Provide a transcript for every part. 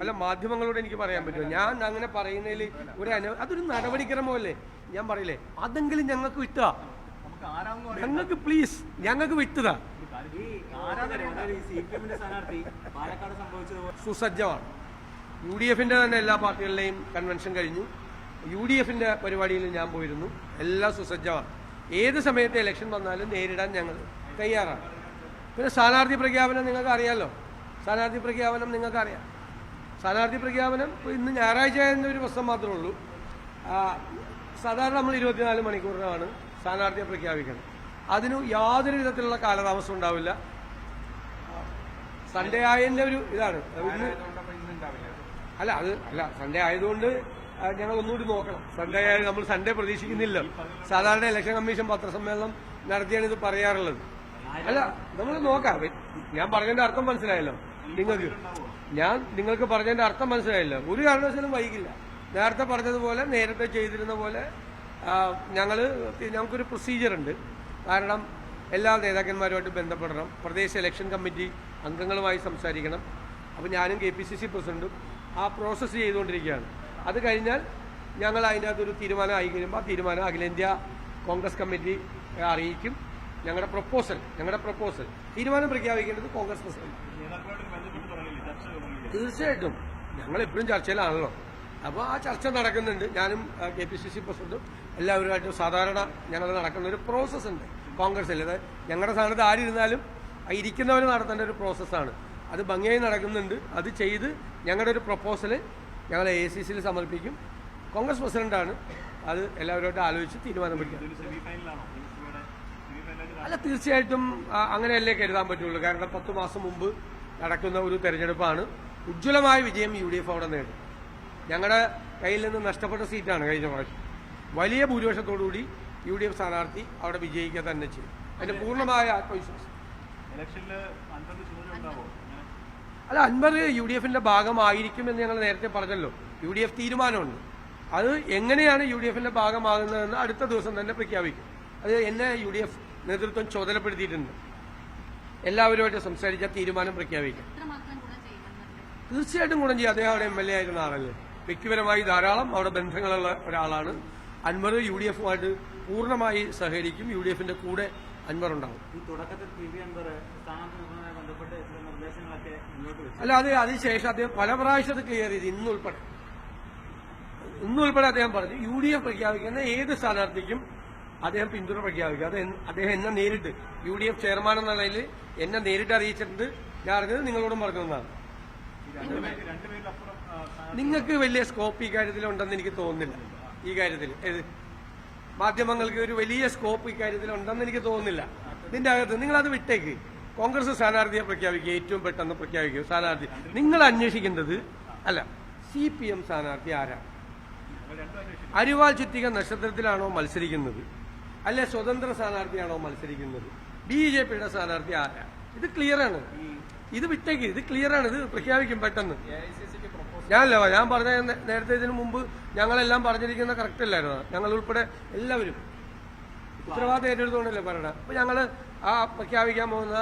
അല്ല മാധ്യമങ്ങളോട് എനിക്ക് പറയാൻ പറ്റുമോ? ഞാൻ അങ്ങനെ പറയുന്നതിൽ ഒരു അനു അതൊരു നടപടിക്രമമല്ലേ? ഞാൻ പറയില്ലേ അതെങ്കിലും ഞങ്ങൾക്ക് വിട്ടുക ഞങ്ങൾക്ക് പ്ലീസ് ഞങ്ങൾക്ക് വിട്ടുക സുസജ്ജമാണ്. യു ഡി എഫിന്റെ തന്നെ എല്ലാ പാർട്ടികളിലെയും കൺവെൻഷൻ കഴിഞ്ഞു. യു ഡി എഫിന്റെ പരിപാടിയിൽ ഞാൻ പോയിരുന്നു. എല്ലാം സുസജ്ജമാണ്. ഏത് സമയത്ത് ഇലക്ഷൻ വന്നാലും നേരിടാൻ ഞങ്ങൾ തയ്യാറാണ്. പിന്നെ സ്ഥാനാർത്ഥി പ്രഖ്യാപനം നിങ്ങൾക്ക് അറിയാമല്ലോ സ്ഥാനാർത്ഥി പ്രഖ്യാപനം നിങ്ങൾക്ക് അറിയാം സ്ഥാനാർത്ഥി പ്രഖ്യാപനം ഇന്ന് ഞായറാഴ്ച ആയിരുന്ന ഒരു പ്രശ്നം മാത്രമേ ഉള്ളൂ. സാധാരണ നമ്മൾ ഇരുപത്തിനാല് മണിക്കൂറിനാണ് സ്ഥാനാർത്ഥിയെ പ്രഖ്യാപിക്കുന്നത്. അതിന് യാതൊരു വിധത്തിലുള്ള കാലതാമസം ഉണ്ടാവില്ല. സൺഡേ ആയതിന്റെ ഒരു ഇതാണ്. അല്ല അത് അല്ല സൺഡേ ആയതുകൊണ്ട് ഞങ്ങൾ ഒന്നുകൂടി നോക്കണം. സൺഡേ ആയത് നമ്മൾ സൺഡേ പ്രതീക്ഷിക്കുന്നില്ല. സാധാരണ ഇലക്ഷൻ കമ്മീഷൻ പത്രസമ്മേളനം നടത്തിയാണ് ഇത് പറയാറുള്ളത്. അല്ല നമ്മൾ നോക്കാം. ഞാൻ പറഞ്ഞതിന്റെ അർത്ഥം മനസ്സിലായല്ലോ. നിങ്ങൾക്ക് ഞാൻ നിങ്ങൾക്ക് പറഞ്ഞതിന്റെ അർത്ഥം മനസ്സിലായില്ല. ഒരു കാരണവശാലും വൈകില്ല. നേരത്തെ പറഞ്ഞതുപോലെ നേരത്തെ ചെയ്തിരുന്ന പോലെ ഞങ്ങൾ ഞങ്ങൾക്കൊരു പ്രൊസീജിയർ ഉണ്ട്. കാരണം എല്ലാ നേതാക്കന്മാരുമായിട്ട് ബന്ധപ്പെടണം. പ്രദേശ ഇലക്ഷൻ കമ്മിറ്റി അംഗങ്ങളുമായി സംസാരിക്കണം. അപ്പോൾ ഞാനും കെ പി സി സി പ്രസിഡന്റും ആ പ്രോസസ്സ് ചെയ്തുകൊണ്ടിരിക്കുകയാണ്. അത് കഴിഞ്ഞാൽ ഞങ്ങൾ അതിന്റെ അകത്തൊരു തീരുമാനം ആയി കഴിയുമ്പോൾ ആ തീരുമാനം അഖിലേന്ത്യാ കോൺഗ്രസ് കമ്മിറ്റി അറിയിക്കും. ഞങ്ങളുടെ പ്രപ്പോസൽ ഞങ്ങളുടെ പ്രപ്പോസൽ തീരുമാനം പ്രഖ്യാപിക്കേണ്ടത് കോൺഗ്രസ് പ്രസിഡന്റ്. തീർച്ചയായിട്ടും. ഞങ്ങൾ എപ്പോഴും ചർച്ചയിലാണല്ലോ. അപ്പോൾ ആ ചർച്ച നടക്കുന്നുണ്ട്. ഞാനും കെ പി സി സി പ്രസിഡന്റും എല്ലാവരുമായിട്ടും സാധാരണ ഞങ്ങൾ നടക്കുന്ന ഒരു പ്രോസസ്സ് ഉണ്ട് കോൺഗ്രസ്സിൽ അതായത് ഞങ്ങളുടെ സ്ഥാനത്ത് ആരിരുന്നാലും ഇരിക്കുന്നവർ നടത്തേണ്ട ഒരു പ്രോസസ്സാണ് അത് ഭംഗിയായി നടക്കുന്നുണ്ട്. അത് ചെയ്ത് ഞങ്ങളുടെ ഒരു പ്രപ്പോസൽ ഞങ്ങൾ എ സി സിയിൽ സമർപ്പിക്കും. കോൺഗ്രസ് പ്രസിഡന്റാണ്. അത് എല്ലാവരുമായിട്ട് ആലോചിച്ച് തീരുമാനം പിടിക്കുക അല്ല തീർച്ചയായിട്ടും അങ്ങനെയല്ലേ കരുതാൻ പറ്റുള്ളൂ. കാരണം പത്ത് മാസം മുമ്പ് നടക്കുന്ന ഒരു തെരഞ്ഞെടുപ്പാണ്. ഉജ്ജ്വലമായ വിജയം യു ഡി എഫ് അവിടെ നേടും. ഞങ്ങളുടെ കയ്യിൽ നിന്ന് നഷ്ടപ്പെട്ട സീറ്റാണ് കഴിഞ്ഞ പ്രാവശ്യം. വലിയ ഭൂരിപക്ഷത്തോടുകൂടി യു ഡി എഫ് സ്ഥാനാർത്ഥി അവിടെ വിജയിക്കുക തന്നെ ചെയ്യും. അതിന്റെ പൂർണമായ ആത്മവിശ്വാസം. അല്ല അൻവർ യു ഡി എഫിന്റെ ഭാഗമായിരിക്കുമെന്ന് ഞങ്ങൾ നേരത്തെ പറഞ്ഞല്ലോ. യു ഡി എഫ് തീരുമാനമുണ്ട്. അത് എങ്ങനെയാണ് യു ഡി എഫിന്റെ ഭാഗമാകുന്നതെന്ന് അടുത്ത ദിവസം തന്നെ പ്രഖ്യാപിക്കും. അത് എന്നെ യു ഡി എഫ് നേതൃത്വം ചുമതലപ്പെടുത്തിയിട്ടുണ്ട്. എല്ലാവരുമായിട്ട് സംസാരിച്ച തീരുമാനം പ്രഖ്യാപിക്കാം. തീർച്ചയായിട്ടും ഗുണം ചെയ്യും. അദ്ദേഹം അവിടെ എം എൽ എ ആയിരുന്ന ആളല്ലേ? വ്യക്തിപരമായി ധാരാളം അവിടെ ബന്ധങ്ങളുള്ള ഒരാളാണ്. അൻവർ യു ഡി എഫുമായിട്ട് പൂർണമായി സഹകരിക്കും. യു ഡി എഫിന്റെ കൂടെ അൻവർ ഉണ്ടാവും. അല്ല അത് അതിനുശേഷം അദ്ദേഹം പല പ്രാവശ്യം ക്ലിയർ ചെയ്ത് ഇന്നുൾപ്പെടെ. ഇന്നുൾപ്പെടെ അദ്ദേഹം പറഞ്ഞു യു ഡി എഫ് പ്രഖ്യാപിക്കുന്ന ഏത് സ്ഥാനാർത്ഥിക്കും അദ്ദേഹം പിന്തുണ പ്രഖ്യാപിക്കും. അത് അദ്ദേഹം എന്നെ നേരിട്ട് യു ഡി എഫ് ചെയർമാൻ എന്ന നിലയിൽ എന്നെ നേരിട്ട് അറിയിച്ചിട്ടുണ്ട്. ഞാൻ അറിഞ്ഞത് നിങ്ങളോടും പറഞ്ഞതാണ് നിങ്ങൾക്ക് വലിയ സ്കോപ്പ് ഈ കാര്യത്തിൽ ഉണ്ടെന്ന് എനിക്ക് തോന്നുന്നില്ല. ഈ കാര്യത്തിൽ. മാധ്യമങ്ങൾക്ക് ഒരു വലിയ സ്കോപ്പ് ഈ കാര്യത്തിൽ ഉണ്ടെന്ന് എനിക്ക് തോന്നുന്നില്ല. ഇതിന്റെ അകത്ത് നിങ്ങൾ അത് വിട്ടേക്ക്. കോൺഗ്രസ് സ്ഥാനാർത്ഥിയെ പ്രഖ്യാപിക്കുക ഏറ്റവും പെട്ടെന്ന് പ്രഖ്യാപിക്കുക. സ്ഥാനാർത്ഥി. നിങ്ങൾ അന്വേഷിക്കേണ്ടത് അല്ല സി പി എം സ്ഥാനാർത്ഥി ആരാണ്? അരിവാൾ ചുറ്റിക നക്ഷത്രത്തിലാണോ മത്സരിക്കുന്നത്? അല്ലെ സ്വതന്ത്ര സ്ഥാനാർത്ഥിയാണോ മത്സരിക്കുന്നത്? ബി ജെ പിയുടെ സ്ഥാനാർത്ഥി ആരാ? ഇത് ക്ലിയർ ആണ്. ഇത് വിട്ടേക്ക്. ഇത് ക്ലിയർ ആണ്. ഇത് പ്രഖ്യാപിക്കും പെട്ടെന്ന്. ഞാനല്ല ഞാൻ പറഞ്ഞ നേരത്തെ ഇതിനു മുമ്പ് ഞങ്ങളെല്ലാം പറഞ്ഞിരിക്കുന്ന കറക്റ്റ് അല്ലായിരുന്നു? ഞങ്ങൾ ഉൾപ്പെടെ എല്ലാവരും. ഉത്തരവാദിത്തം ഏറ്റെടുത്തുകൊണ്ടല്ലേ പറയണത് അപ്പൊ ഞങ്ങൾ ആ പ്രഖ്യാപിക്കാൻ പോകുന്ന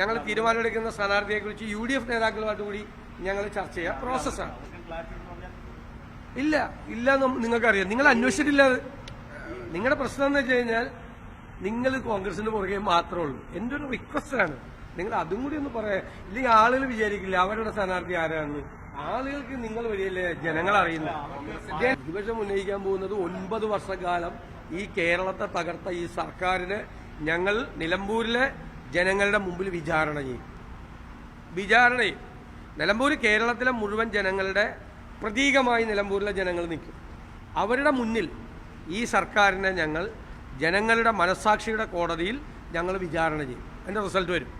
ഞങ്ങൾ തീരുമാനമെടുക്കുന്ന സ്ഥാനാർത്ഥിയെ കുറിച്ച് യു ഡി എഫ് നേതാക്കളുമായിട്ട് കൂടി ഞങ്ങൾ ചർച്ച ചെയ്യാം. പ്രോസസ്സാണ് ഇല്ല. ഇല്ല നിങ്ങൾക്കറിയാം. നിങ്ങൾ അന്വേഷിച്ചിട്ടില്ല. നിങ്ങളുടെ പ്രശ്നം എന്ന് വെച്ച് കഴിഞ്ഞാൽ നിങ്ങൾ കോൺഗ്രസിന്റെ പുറകെ മാത്രമേ ഉള്ളൂ. എന്റെ ഒരു റിക്വസ്റ്റാണ് നിങ്ങൾ അതും കൂടി ഒന്ന് പറയാം. ഇല്ലെങ്കിൽ ആളുകൾ വിചാരിക്കില്ല അവരുടെ സ്ഥാനാർത്ഥി ആരാണ് ആളുകൾക്ക് നിങ്ങൾ വഴിയല്ലേ ജനങ്ങൾ അറിയുന്നത്? പ്രതിപക്ഷം ഉന്നയിക്കാൻ പോകുന്നത് ഒൻപത് വർഷക്കാലം ഈ കേരളത്തെ തകർത്ത ഈ സർക്കാരിനെ ഞങ്ങൾ നിലമ്പൂരിലെ ജനങ്ങളുടെ മുമ്പിൽ വിചാരണ ചെയ്യും വിചാരണ ചെയ്യും നിലമ്പൂർ കേരളത്തിലെ മുഴുവൻ ജനങ്ങളുടെ പ്രതീകമായി നിലമ്പൂരിലെ ജനങ്ങൾ നിൽക്കും. അവരുടെ മുന്നിൽ ഈ സർക്കാരിനെ ഞങ്ങൾ ജനങ്ങളുടെ മനസാക്ഷിയുടെ കോടതിയിൽ ഞങ്ങൾ വിചാരണ ചെയ്യും. അതിന്റെ റിസൾട്ട് വരും.